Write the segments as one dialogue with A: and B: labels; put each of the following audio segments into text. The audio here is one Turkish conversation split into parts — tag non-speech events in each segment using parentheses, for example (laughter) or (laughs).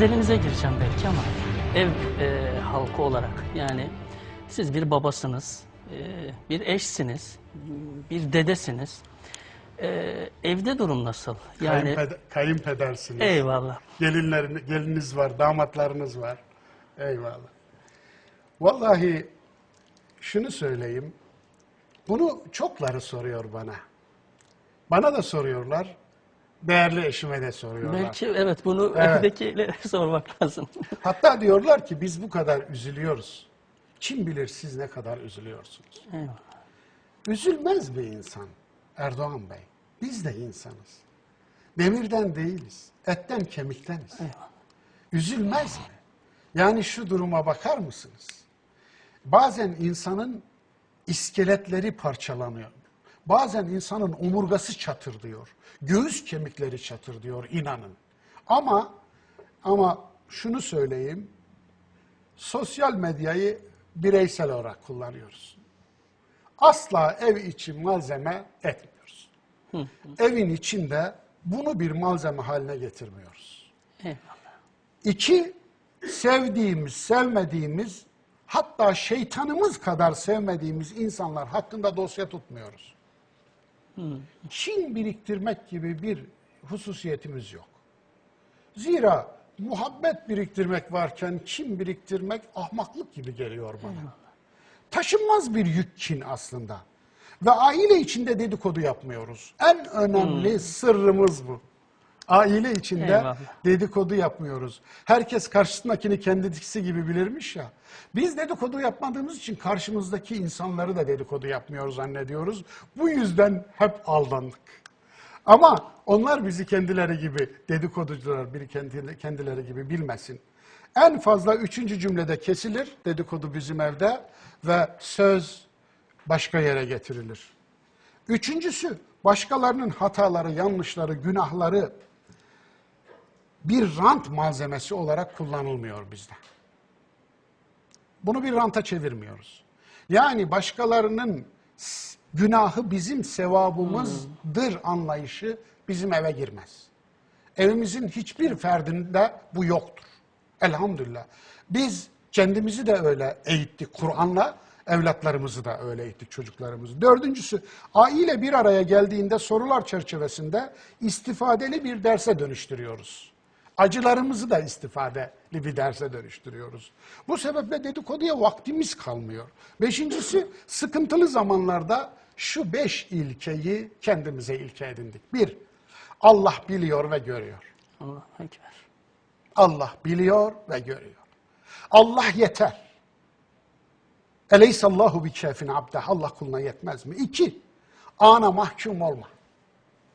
A: özelinize gireceğim belki ama ev e, halkı olarak yani siz bir babasınız, e, bir eşsiniz, bir dedesiniz. E, evde durum nasıl? Yani
B: Kayınpeder- kayınpedersiniz.
A: eyvallah.
B: Gelinlerin, geliniz var, damatlarınız var. Eyvallah. Vallahi şunu söyleyeyim. Bunu çokları soruyor bana. Bana da soruyorlar. Değerli eşime de soruyorlar.
A: Belki evet bunu
B: Evet.
A: evdekilere (laughs) sormak lazım.
B: Hatta diyorlar ki biz bu kadar üzülüyoruz. Kim bilir siz ne kadar üzülüyorsunuz.
A: Eyvallah.
B: Üzülmez bir insan Erdoğan Bey. Biz de insanız. Demirden değiliz. Etten kemikteniz.
A: Eyvallah.
B: Üzülmez mi? Yani şu duruma bakar mısınız? Bazen insanın iskeletleri parçalanıyor. Bazen insanın omurgası çatır diyor. Göğüs kemikleri çatır diyor inanın. Ama ama şunu söyleyeyim. Sosyal medyayı bireysel olarak kullanıyoruz. Asla ev içi malzeme etmiyoruz. Evin içinde bunu bir malzeme haline getirmiyoruz.
A: Eyvallah.
B: İki, sevdiğimiz, sevmediğimiz, hatta şeytanımız kadar sevmediğimiz insanlar hakkında dosya tutmuyoruz. Çin biriktirmek gibi bir hususiyetimiz yok. Zira muhabbet biriktirmek varken Çin biriktirmek ahmaklık gibi geliyor bana. Taşınmaz bir yük Çin aslında. Ve aile içinde dedikodu yapmıyoruz. En önemli sırrımız bu. Aile içinde
A: Eyvallah.
B: dedikodu yapmıyoruz. Herkes karşısındakini kendisi gibi bilirmiş ya. Biz dedikodu yapmadığımız için karşımızdaki insanları da dedikodu yapmıyoruz zannediyoruz. Bu yüzden hep aldandık. Ama onlar bizi kendileri gibi dedikoducular biri kendi- kendileri gibi bilmesin. En fazla üçüncü cümlede kesilir dedikodu bizim evde ve söz başka yere getirilir. Üçüncüsü başkalarının hataları, yanlışları, günahları bir rant malzemesi olarak kullanılmıyor bizde. Bunu bir ranta çevirmiyoruz. Yani başkalarının günahı bizim sevabımızdır anlayışı bizim eve girmez. Evimizin hiçbir ferdinde bu yoktur. Elhamdülillah. Biz kendimizi de öyle eğittik Kur'an'la, evlatlarımızı da öyle eğittik çocuklarımızı. Dördüncüsü, aile bir araya geldiğinde sorular çerçevesinde istifadeli bir derse dönüştürüyoruz. Acılarımızı da istifadeli bir derse dönüştürüyoruz. Bu sebeple dedikoduya vaktimiz kalmıyor. Beşincisi, sıkıntılı zamanlarda şu beş ilkeyi kendimize ilke edindik. Bir, Allah biliyor ve görüyor.
A: Allah ekber.
B: Allah biliyor ve görüyor. Allah yeter. Eleysallahu bi kefin abde. Allah kuluna yetmez mi? İki, ana mahkum olma.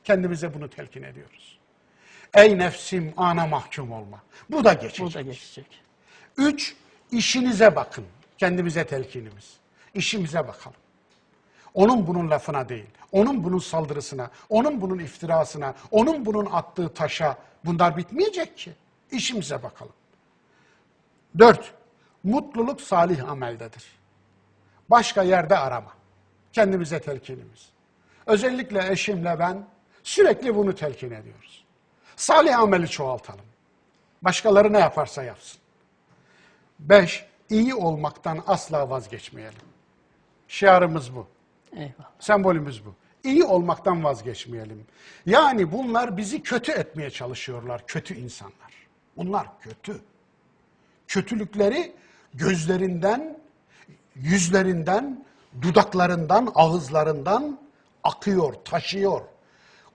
B: Kendimize bunu telkin ediyoruz. Ey nefsim ana mahkum olma. Bu da geçecek.
A: Bu da geçecek.
B: Üç, işinize bakın. Kendimize telkinimiz. İşimize bakalım. Onun bunun lafına değil, onun bunun saldırısına, onun bunun iftirasına, onun bunun attığı taşa bunlar bitmeyecek ki. İşimize bakalım. Dört, mutluluk salih ameldedir. Başka yerde arama. Kendimize telkinimiz. Özellikle eşimle ben sürekli bunu telkin ediyoruz. Salih ameli çoğaltalım. Başkaları ne yaparsa yapsın. Beş, iyi olmaktan asla vazgeçmeyelim. Şiarımız bu.
A: Eyvallah.
B: Sembolümüz bu. İyi olmaktan vazgeçmeyelim. Yani bunlar bizi kötü etmeye çalışıyorlar, kötü insanlar. Bunlar kötü. Kötülükleri gözlerinden, yüzlerinden, dudaklarından, ağızlarından akıyor, taşıyor.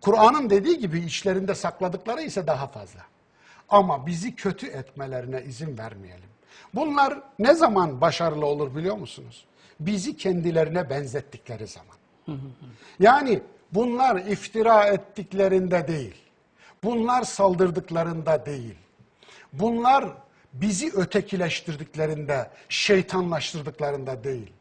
B: Kur'an'ın dediği gibi içlerinde sakladıkları ise daha fazla. Ama bizi kötü etmelerine izin vermeyelim. Bunlar ne zaman başarılı olur biliyor musunuz? Bizi kendilerine benzettikleri zaman. Yani bunlar iftira ettiklerinde değil. Bunlar saldırdıklarında değil. Bunlar bizi ötekileştirdiklerinde, şeytanlaştırdıklarında değil.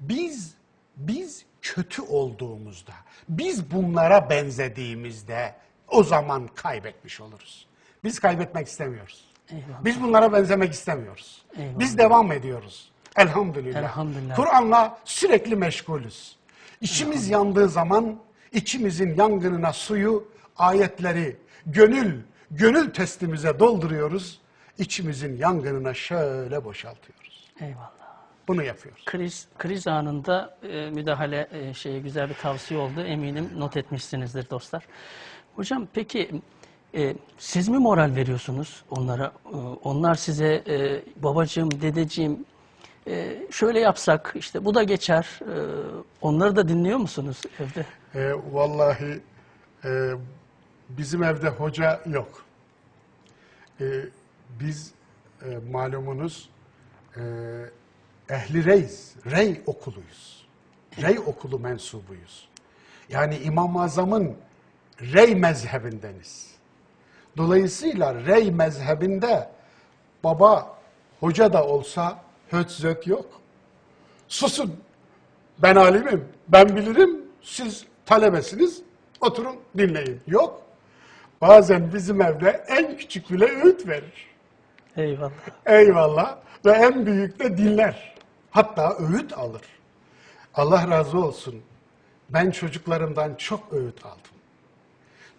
B: Biz biz kötü olduğumuzda, biz bunlara benzediğimizde o zaman kaybetmiş oluruz. Biz kaybetmek istemiyoruz.
A: Eyvallah.
B: Biz bunlara benzemek istemiyoruz.
A: Eyvallah.
B: Biz devam ediyoruz. Elhamdülillah.
A: Elhamdülillah.
B: Kur'an'la sürekli meşgulüz. İçimiz yandığı zaman içimizin yangınına suyu, ayetleri, gönül, gönül testimize dolduruyoruz. içimizin yangınına şöyle boşaltıyoruz.
A: Eyvallah.
B: Bunu yapıyoruz.
A: Kriz kriz anında e, müdahale e, şeye güzel bir tavsiye oldu. Eminim not etmişsinizdir dostlar. Hocam peki e, siz mi moral veriyorsunuz onlara? E, onlar size e, babacığım, dedeciğim e, şöyle yapsak işte bu da geçer. E, onları da dinliyor musunuz evde?
B: E, vallahi e, bizim evde hoca yok. E, biz e, malumunuz e, ehli reis, rey okuluyuz. Rey okulu mensubuyuz. Yani İmam-ı Azam'ın rey mezhebindeniz. Dolayısıyla rey mezhebinde baba hoca da olsa höt zöt yok. Susun. Ben alimim, ben bilirim, siz talebesiniz, oturun dinleyin. Yok. Bazen bizim evde en küçük bile öğüt verir.
A: Eyvallah.
B: Eyvallah. Ve en büyük de dinler. Hatta öğüt alır. Allah razı olsun. Ben çocuklarımdan çok öğüt aldım.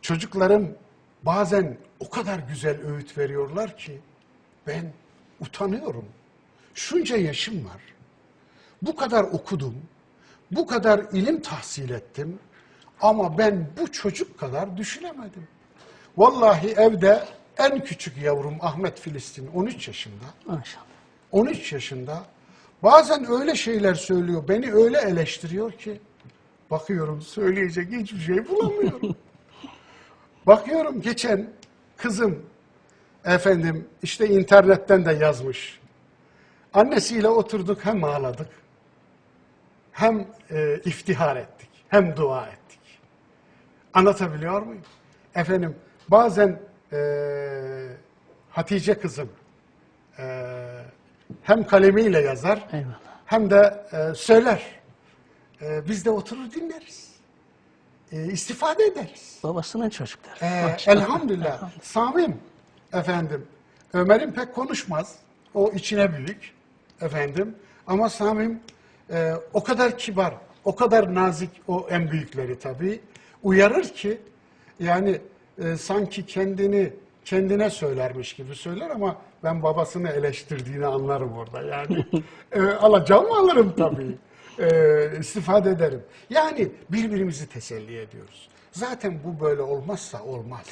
B: Çocuklarım bazen o kadar güzel öğüt veriyorlar ki ben utanıyorum. Şunca yaşım var. Bu kadar okudum. Bu kadar ilim tahsil ettim. Ama ben bu çocuk kadar düşünemedim. Vallahi evde en küçük yavrum Ahmet Filistin 13 yaşında.
A: Maşallah.
B: 13 yaşında bazen öyle şeyler söylüyor, beni öyle eleştiriyor ki bakıyorum söyleyecek hiçbir şey bulamıyorum. (laughs) bakıyorum geçen kızım efendim işte internetten de yazmış. Annesiyle oturduk hem ağladık hem e, iftihar ettik hem dua ettik. Anlatabiliyor muyum? Efendim bazen e, Hatice kızım e, hem kalemiyle yazar
A: Eyvallah.
B: hem de e, söyler. E, biz de oturur dinleriz. E, istifade ederiz.
A: Babasının çocukları.
B: E,
A: Maşallah.
B: elhamdülillah. Samim efendim. Ömer'in pek konuşmaz. O içine büyük efendim. Ama Samim e, o kadar kibar, o kadar nazik o en büyükleri tabii. Uyarır ki yani e, sanki kendini kendine söylermiş gibi söyler ama ben babasını eleştirdiğini anlarım orada. Yani (laughs) e, alacağım alırım tabii. E, istifade ederim. Yani birbirimizi teselli ediyoruz. Zaten bu böyle olmazsa olmaz.